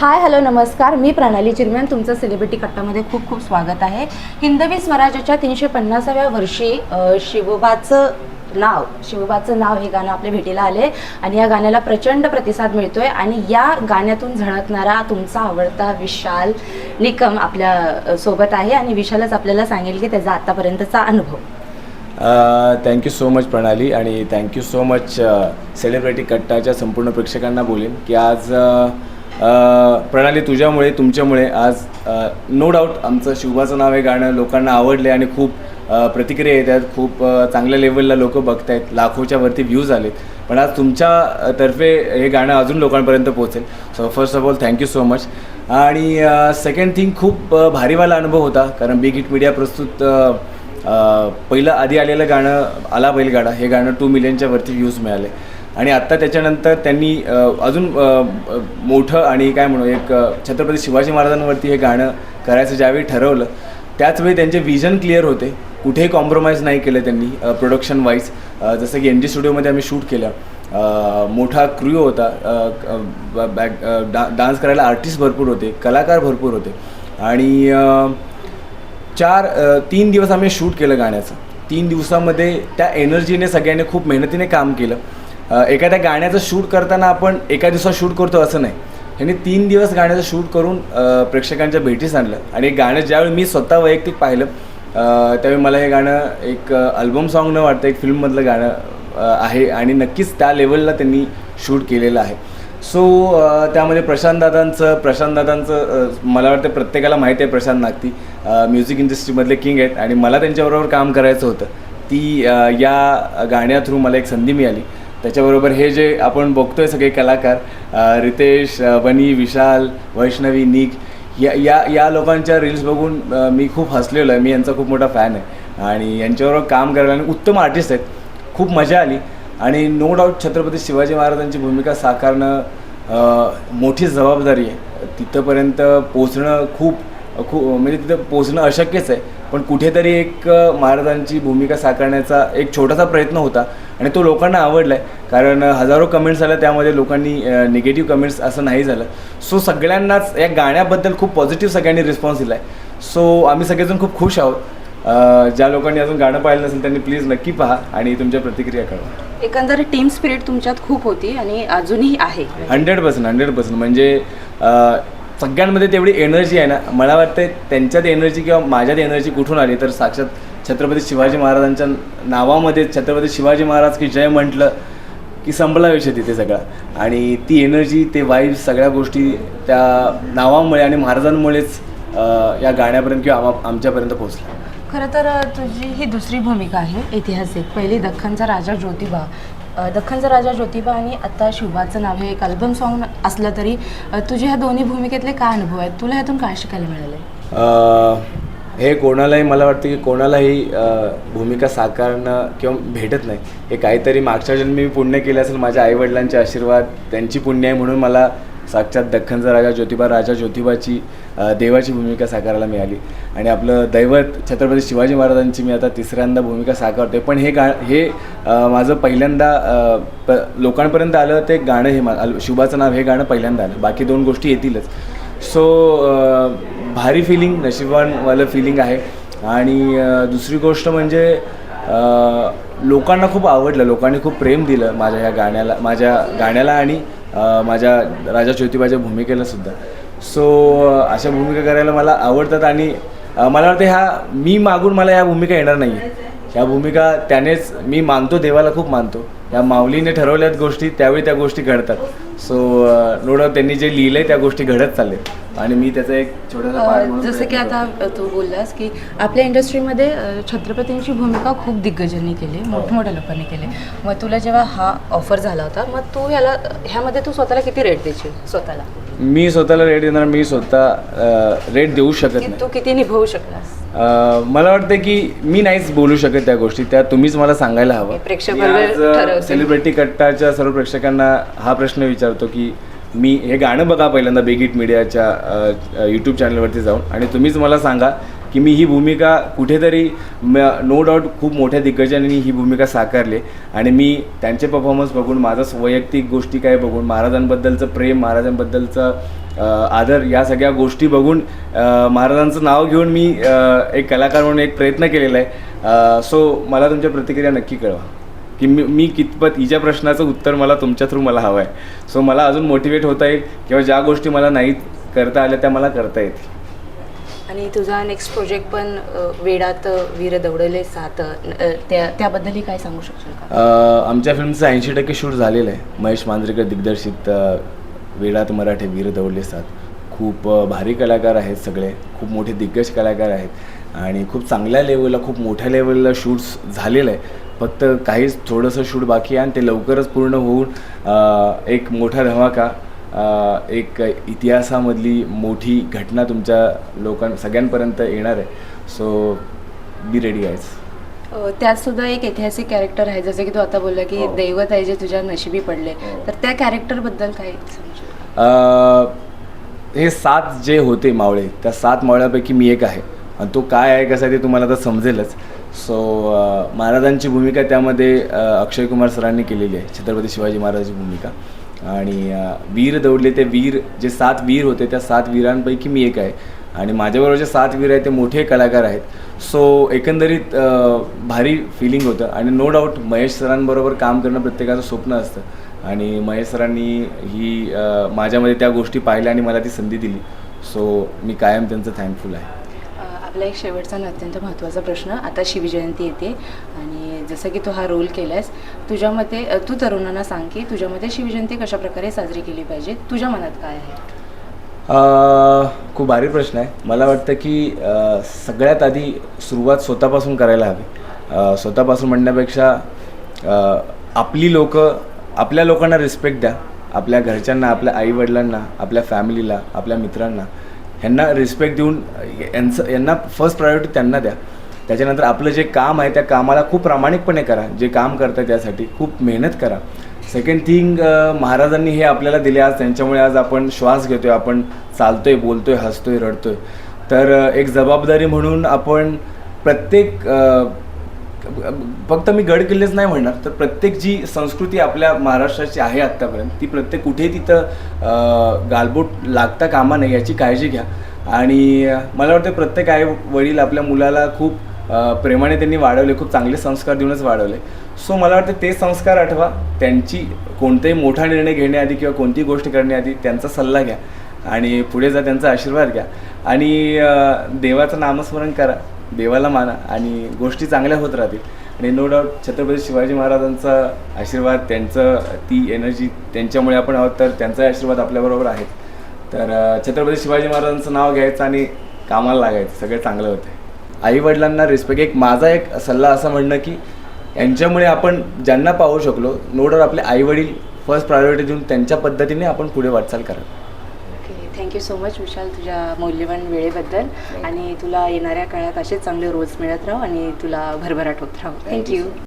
Hi hello नमस्कार. मी प्रणाली chairman तुमचं सेलिब्रिटी कट्टामध्ये खूप खूप स्वागत आहे. हिंदवी स्वराज्याच्या तीनशे पन्नासाव्या वर्षी शिवोबाचं शिवबाचं नाव शिवबाचं नाव हे गाणं आपल्या भेटीला आले आणि या गाण्याला प्रचंड प्रतिसाद मिळतोय. आणि या गाण्यातून झळकणारा तुमचा आवडता विशाल निकम आपल्यासोबत आहे. आणि विशालच आपल्याला सांगेल की त्याचा आतापर्यंतचा अनुभव. Thank you so much Pranali. आणि thank you so much celebrity कट्टाच्या संपूर्ण प्रेक्षकांना बोलेन की आज uh, प्रणाली तुझ्यामुळे तुमच्यामुळे आज नो डाऊट आमचं शिवबाचं नाव हे गाणं. लोकांना आवडले आणि खूप प्रतिक्रिया प्रतिक्रिया येतात. खूप चांगल्या लेवलला लोक बघतायत. लाखोच्या वरती व्ह्यूज आलेत. पण आज तुमच्या तर्फे हे गाणं अजून लोकांपर्यंत पोहोचेल. So first of all thank you so much आणि सेकंड थिंग खूप भारीवाला अनुभव होता. कारण बिग हिट मीडिया प्रस्तुत पहिलं आधी आलेलं गाणं आला बैलगाडा. हे गाणं टू मिलियनच्या वरती व्ह्यूज मिळाले. आणि आत्ता त्याच्यानंतर त्यांनी अजून मोठं आणि काय म्हणू एक छत्रपती शिवाजी महाराजांवरती हे गाणं करायचं ज्यावेळी ठरवलं त्याचवेळी त्यांचे विजन क्लिअर होते. कुठेही कॉम्प्रोमाइज नाही केलं त्यांनी प्रोडक्शन वाईज जसं की एन जी स्टुडिओमध्ये आम्ही शूट केलं. मोठा क्रू होता. बॅक डा डान्स करायला आर्टिस्ट भरपूर होते कलाकार भरपूर होते. आणि चार तीन दिवस आम्ही शूट केलं गाण्याचं. तीन दिवसामध्ये त्या एनर्जीने सगळ्यांनी खूप मेहनतीने काम केलं. एखाद्या गाण्याचं शूट करताना आपण एका दिवसात शूट करतो असं नाही. ह्यांनी तीन दिवस गाण्याचं शूट करून प्रेक्षकांच्या भेटीस आणलं. आणि गाणं ज्यावेळी मी स्वतः वैयक्तिक पाहिलं त्यावेळी मला हे गाणं एक अल्बम सॉन्ग न वाटतं एक फिल्ममधलं गाणं आहे. आणि नक्कीच त्या लेवलला त्यांनी शूट केलेलं आहे. सो त्यामध्ये प्रशांतदादांचं प्रशांतदादांचं मला वाटतं प्रत्येकाला माहिती आहे प्रशांत नागती. म्युझिक इंडस्ट्रीमधले किंग आहेत. आणि मला त्यांच्याबरोबर काम करायचं होतं. ती या गाण्या थ्रू मला एक संधी मिळाली. त्याच्याबरोबर हे जे आपण बघतोय सगळे कलाकार रितेश वनी बनी विशाल वैष्णवी निक या या या लोकांच्या रील्स बघून मी खूप हसलेलो आहे. मी यांचा खूप मोठा फॅन आहे. आणि यांच्याबरोबर काम करायला आणि उत्तम आर्टिस्ट आहेत. खूप मजा आली. आणि नो डाऊट छत्रपती शिवाजी महाराजांची भूमिका साकारणं मोठी जबाबदारी आहे. तिथंपर्यंत पोचणं खूप खूप म्हणजे तिथं पोचणं अशक्यच आहे. पण कुठेतरी एक महाराजांची भूमिका साकारण्याचा एक छोटासा प्रयत्न होता. आणि तो लोकांना आवडला आहे कारण हजारो कमेंट्स आल्या त्यामध्ये लोकांनी निगेटिव्ह कमेंट्स असं नाही झालं. सो सगळ्यांनाच या गाण्याबद्दल खूप पॉझिटिव्ह सगळ्यांनी रिस्पॉन्स दिला आहे सो आम्ही सगळेजण खूप खुश आहोत. ज्या लोकांनी अजून गाणं पाहिलं नसेल त्यांनी प्लीज नक्की पहा आणि तुमच्या प्रतिक्रिया कळवा. एकंदरीत टीम स्पिरिट तुमच्यात खूप होती आणि अजूनही आहे. हंड्रेड पर्सेंट हंड्रेड पर्सेंट म्हणजे सगळ्यांमध्ये तेवढी एनर्जी आहे ना. मला वाटतं त्यांच्यात एनर्जी किंवा माझ्यात एनर्जी कुठून आली तर साक्षात छत्रपती शिवाजी महाराजांच्या नावामध्ये छत्रपती शिवाजी महाराज की जय म्हटलं की संपला विषय तिथे सगळा. आणि ती एनर्जी ते वाईब्स सगळ्या गोष्टी त्या नावामुळे आणि महाराजांमुळेच या गाण्यापर्यंत किंवा आमा आमच्यापर्यंत पोहोचल्या. खरं तर तुझी ही दुसरी भूमिका आहे ऐतिहासिक. पहिली दख्खनचा राजा ज्योतिबा. दख्खनचा राजा ज्योतिबा आणि आता शिवबाचं नाव हे एक अल्बम सॉन्ग असलं तरी तुझे ह्या दोन्ही भूमिकेतले काय अनुभव आहेत? तुला ह्यातून काय शिकायला मिळालं हे कोणालाही मला वाटतं की कोणालाही भूमिका साकारणं किंवा भेटत नाही. हे काहीतरी मागच्या जन्मी मी पुण्य केलं असेल माझ्या आईवडिलांचे आशीर्वाद त्यांची पुण्य आहे म्हणून मला साक्षात दख्खनचा राजा ज्योतिबा राजा ज्योतिबाची देवाची भूमिका साकारायला मिळाली. आणि आपलं दैवत छत्रपती शिवाजी महाराजांची मी आता तिसऱ्यांदा भूमिका साकारते पण हे गा हे माझं पहिल्यांदा प लोकांपर्यंत आलं ते गाणं हे मा शुभाचं नाव हे गाणं पहिल्यांदा आलं. बाकी दोन गोष्टी येतीलच. सो भारी फिलिंग नशिबानवालं फिलिंग आहे. आणि दुसरी गोष्ट म्हणजे लोकांना खूप आवडलं लोकांनी खूप प्रेम दिलं माझ्या ह्या गाण्याला माझ्या गाण्याला आणि माझ्या राजा ज्योतिबाच्या भूमिकेला सुद्धा. सो अशा भूमिका करायला मला आवडतात आणि मला वाटतं ह्या मी मागून मला ह्या भूमिका येणार नाही ह्या भूमिका त्यानेच मी मानतो देवाला खूप मानतो. या माऊलीने ठरवल्यात गोष्टी त्यावेळी त्या गोष्टी घडतात. सो नो डाऊट त्यांनी जे लिहिलं आहे त्या गोष्टी घडत चाललेत आणि मी त्याचा एक छोटासा म्हणून जसं की आता तू बोललास की आपल्या इंडस्ट्रीमध्ये छत्रपतींची भूमिका खूप दिग्गजांनी केली मोठमोठ्या लोकांनी केली. मग तुला जेव्हा हा ऑफर झाला होता मग तू ह्याला ह्यामध्ये तू स्वतःला किती रेट द्यायची स्वतःला. मी स्वतःला रेट देणार मी स्वतः रेट देऊ शकत नाही. तू किती निभवू शकलास? अ, मला वाटतं की मी नाहीच बोलू शकत त्या गोष्टी त्या तुम्हीच मला सांगायला हवं. प्रेक्षक. सेलिब्रिटी कट्टाच्या सर्व प्रेक्षकांना हा प्रश्न विचारतो की मी हे गाणं बघा पहिल्यांदा बिग हिट मीडियाच्या यूट्यूब चॅनलवरती जाऊन आणि तुम्हीच मला सांगा की मी ही भूमिका कुठेतरी नो डाऊट खूप मोठ्या दिग्गजांनी ही भूमिका साकारली. आणि मी त्यांचे परफॉर्मन्स बघून माझं वैयक्तिक गोष्टी काय बघून महाराजांबद्दलचं प्रेम महाराजांबद्दलचं आदर या सगळ्या गोष्टी बघून महाराजांचं नाव घेऊन मी एक कलाकार म्हणून एक प्रयत्न केलेला आहे. सो मला तुमच्या प्रतिक्रिया नक्की कळवा. की मी मी कितपत हिच्या प्रश्नाचं उत्तर मला तुमच्या थ्रू मला हवं आहे सो मला अजून मोटिवेट होता येईल किंवा ज्या गोष्टी मला नाही करता आल्या त्या मला करता येतील. आणि तुझा नेक्स्ट प्रोजेक्ट पण वेडात वीर दौडले सात त्या त्याबद्दलही काय सांगू शकशील का? आमच्या फिल्मचं ऐंशी टक्के शूट झालेलं आहे. महेश मांजरेकर दिग्दर्शित वेडात मराठे वीर दौडले सात. खूप भारी कलाकार आहेत सगळे. खूप मोठे दिग्गज कलाकार आहेत. आणि खूप चांगल्या लेवलला खूप मोठ्या लेवलला शूट्स झालेलं आहे. फक्त काहीच थोडंसं शूट बाकी आहे आणि ते लवकरच पूर्ण होऊन एक मोठा धमाका एक इतिहासामधली मोठी घटना तुमच्या लोकां सगळ्यांपर्यंत येणार आहे. सो बी रेडी अ, त्यात सुद्धा एक ऐतिहासिक कॅरेक्टर आहे. जसं की तू आता बोलला की हो. दैवत आहे जे तुझ्या नशिबी पडले. हो. तर त्या कॅरेक्टरबद्दल काय हे सात जे होते मावळे त्या सात मावळ्यापैकी मी एक आहे. आणि तो काय आहे कसा ते तुम्हाला आता समजेलच. सो महाराजांची भूमिका त्यामध्ये अक्षय कुमार सरांनी केलेली आहे. छत्रपती शिवाजी महाराजांची भूमिका. आणि वीर दौडले ते वीर जे सात वीर होते त्या सात वीरांपैकी मी एक आहे. आणि माझ्याबरोबर जे सात वीर आहेत ते मोठे कलाकार आहेत. सो एकंदरीत भारी फिलिंग होतं. आणि नो डाऊट महेश सरांबरोबर काम करणं प्रत्येकाचं स्वप्न असतं. आणि महेश सरांनी ही माझ्यामध्ये त्या गोष्टी पाहिल्या आणि मला ती संधी दिली. सो मी कायम त्यांचं थँकफुल आहे. आपला एक शेवटचा आणि अत्यंत महत्त्वाचा प्रश्न आता शिवजयंती येते. आणि जसं की तू हा रोल केलास तुझ्या मते तू तरुणांना सांग की तुझ्यामध्ये शिवजयंती कशा प्रकारे साजरी केली पाहिजे? तुझ्या मनात काय आहे? खूप भारी प्रश्न आहे. मला वाटतं की सगळ्यात आधी सुरुवात स्वतःपासून करायला हवी. स्वतःपासून म्हणण्यापेक्षा आपली लोक आपल्या लोकांना रिस्पेक्ट द्या. आपल्या घरच्यांना आपल्या आईवडिलांना आपल्या फॅमिलीला आपल्या मित्रांना. ह्यांना रिस्पेक्ट देऊन यांचं यांना फर्स्ट प्रायोरिटी त्यांना द्या. त्याच्यानंतर आपलं जे काम आहे त्या कामाला खूप प्रामाणिकपणे करा. जे काम करतं त्यासाठी खूप मेहनत करा. सेकंड थिंग महाराजांनी हे आपल्याला दिले आज. त्यांच्यामुळे आज आपण श्वास घेतोय. आपण चालतोय बोलतोय हसतोय रडतोय. तर एक जबाबदारी म्हणून आपण प्रत्येक फक्त मी गड किल्लेच नाही म्हणणार तर प्रत्येक जी संस्कृती आपल्या महाराष्ट्राची आहे आत्तापर्यंत ती प्रत्येक कुठेही तिथं गालबोट लागता कामा नये याची काळजी घ्या. आणि मला वाटतं प्रत्येक आई वडील आपल्या मुलाला खूप प्रेमाने त्यांनी वाढवले खूप चांगले संस्कार देऊनच वाढवले. सो मला वाटतं ते संस्कार आठवा त्यांची कोणताही मोठा निर्णय घेण्याआधी किंवा कोणती गोष्ट करण्याआधी त्यांचा सल्ला घ्या. आणि पुढे जा त्यांचा आशीर्वाद घ्या. आणि देवाचं नामस्मरण करा. देवाला माना आणि गोष्टी चांगल्या होत राहतील. आणि नो डाऊट छत्रपती शिवाजी महाराजांचा आशीर्वाद त्यांचं ती एनर्जी त्यांच्यामुळे आपण आहोत तर त्यांचाही आशीर्वाद आपल्याबरोबर आहे. तर छत्रपती शिवाजी महाराजांचं नाव घ्यायचं आणि कामाला लागायचं. सगळं चांगलं होतं आईवडिलांना रिस्पेक्ट एक माझा एक सल्ला असं म्हणणं की यांच्यामुळे आपण ज्यांना पाहू शकलो नो डाऊट आपले आईवडील फर्स्ट प्रायोरिटी देऊन त्यांच्या पद्धतीने आपण पुढे वाटचाल करा थँक्यू सो मच विशाल तुझ्या मौल्यवान वेळेबद्दल. आणि तुला येणाऱ्या काळात असेच चांगले रोल्स मिळत राहू आणि तुला भरभराट होत राहू. थँक्यू